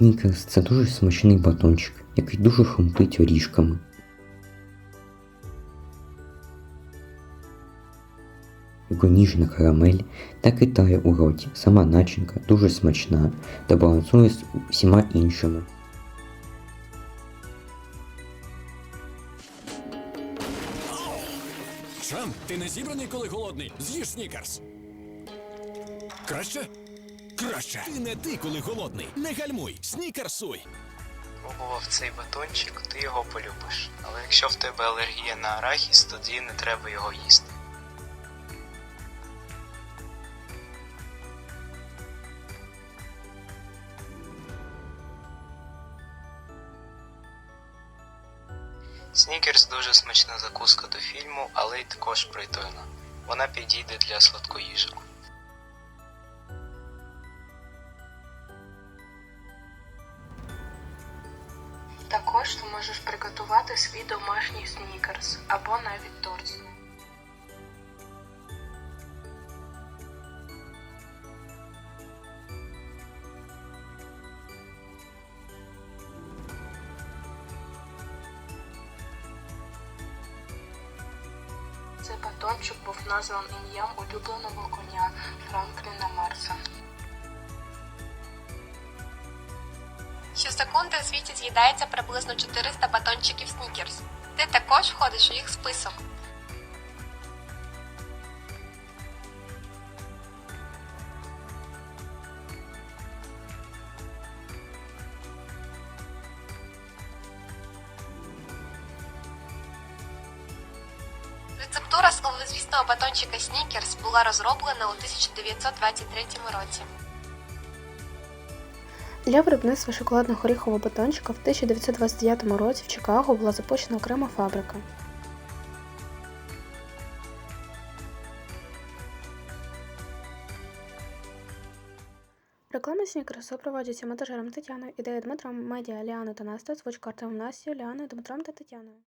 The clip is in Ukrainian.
Снікерс це дуже смачний батончик, який дуже хрумтить оріжками. Його ніжна карамель так і тає у роті, сама начинка дуже смачна та балансує з усіма іншими. Шрам, ти не зібраний, коли голодний? З'їж снікерс. Краще? Краще. Ти не ти, коли голодний. Не гальмуй, снікерсуй. Пробував цей батончик, ти його полюбиш. Але якщо в тебе алергія на арахіс, тоді не треба його їсти. Снікерс дуже смачна закуска до фільму, але й також притойна. Вона підійде для сладкоїжок. Також можеш приготувати свій домашній снікерс або навіть торт. Цей батончик був назван ім'ям улюбленого коня Франкліна Марса. Щосекунди у світі з'їдається приблизно 400 батончиків снікерс. Ти також входиш у їх список. Рецептура славнозвісного батончика Снікерс була розроблена у 1923 році. Для виробництва шоколадного горіхового батончика в 1929 році в Чикаго була запущена окрема фабрика. Реклама Снікерсу проводяться монтажером Тетяною, ідея Дмитром, медіа Ліаною та Настя, озвучка Артемом Настю, Ліаною, Дмитром та Тетяною.